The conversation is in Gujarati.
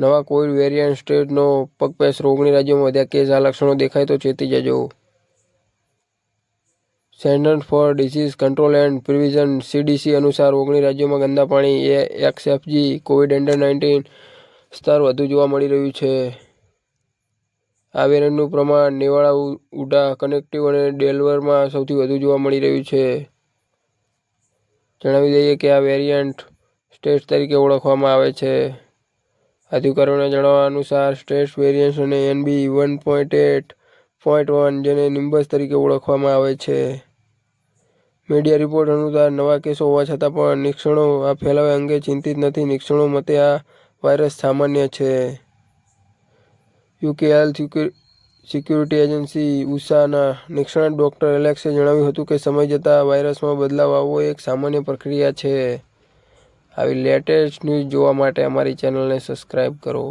નવા કોવિડ વેરિયન્ટ સ્ટેટનો પગપેસ રોગની રાજ્યોમાં વધ્યા કેસ, આ લક્ષણો દેખાય તો ચેતી જજો. Centre for disease control and prevention, CDC અનુસાર ઓગણી રાજ્યોમાં ગંદા પાણી, એ એક્સએફજી, કોવિડ અંડર નાઇન્ટીન સ્તર વધુ જોવા મળી રહ્યું છે. આ વેરિયન્ટનું પ્રમાણ નેવાળા ઉડા કનેક્ટિવ અને ડેલવરમાં સૌથી વધુ જોવા મળી રહ્યું છે. જણાવી દઈએ કે આ વેરિયન્ટ સ્ટેટ તરીકે ઓળખવામાં આવે છે. અધિકારીઓના જણાવ્યા અનુસાર સ્ટ્રેસ વેરિયન્સ અને NB one point eight point one જેને નિમ્બસ તરીકે ઓળખવામાં આવે છે. મીડિયા રિપોર્ટ અનુસાર નવા કેસો હોવા છતાં પણ નિક્ષણો આ ફેલાવા અંગે ચિંતિત નથી. નિક્ષણો મતે આ વાયરસ સામાન્ય છે. યુકે હેલ્થ સિક્યુરિટી એજન્સી ઉષાના નિષ્ણાત ડૉક્ટર એલેક્સે જણાવ્યું હતું કે સમય જતાં વાયરસમાં બદલાવ આવવો એક સામાન્ય પ્રક્રિયા છે. આવી લેટેસ્ટ ન્યૂઝ જોવા માટે અમારી ચેનલને સબસ્ક્રાઇબ કરો.